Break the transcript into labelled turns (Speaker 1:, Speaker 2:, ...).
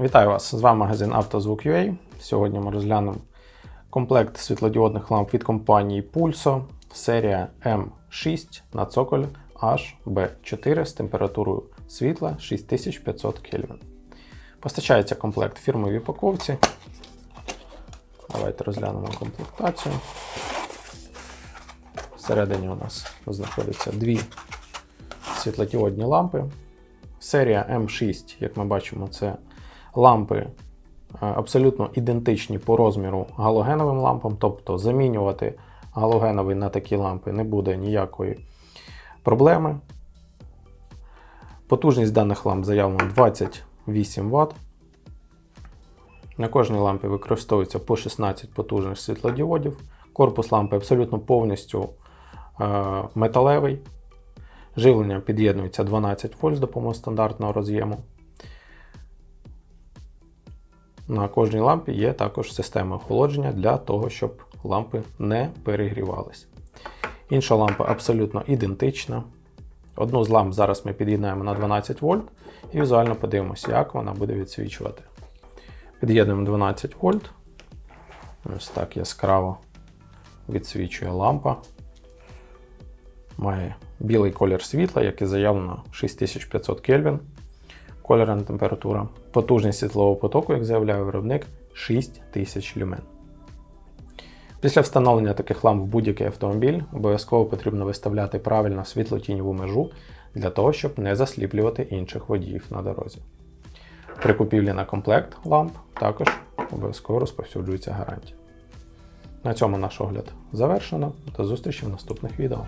Speaker 1: Вітаю вас! З вами магазин «Автозвук.UA». Сьогодні ми розглянемо комплект світлодіодних ламп від компанії Pulso, серія M6 на цоколь HB4 з температурою світла 6500 Кельвін. Постачається комплект в упаковці. Давайте розглянемо комплектацію. Всередині у нас знаходяться дві світлодіодні лампи. Серія М6, як ми бачимо, це лампи е, абсолютно ідентичні по розміру галогеновим лампам, тобто замінювати галогеновий на такі лампи не буде ніякої проблеми. Потужність даних ламп заявлена 28 Вт. На кожній лампі використовується по 16 потужних світлодіодів. Корпус лампи абсолютно повністю е, металевий. Живлення під'єднується 12 вольт з допомогою стандартного роз'єму. На кожній лампі є також система охолодження для того, щоб лампи не перегрівались. Інша лампа абсолютно ідентична. Одну з ламп зараз ми під'єднаємо на 12 вольт і візуально подивимося, як вона буде відсвічувати. Під'єднуємо 12 вольт. Ось так яскраво відсвічує лампа. Має білий колір світла, як і заявлено 6500 Кельвін. Кольорна температура. Потужність світлового потоку, як заявляє виробник, 6000 люмен. Після встановлення таких ламп в будь-який автомобіль обов'язково потрібно виставляти правильно світлотіньову межу для того, щоб не засліплювати інших водіїв на дорозі. При купівлі на комплект ламп також обов'язково розповсюджується гарантія. На цьому наш огляд завершено. До зустрічі в наступних відео.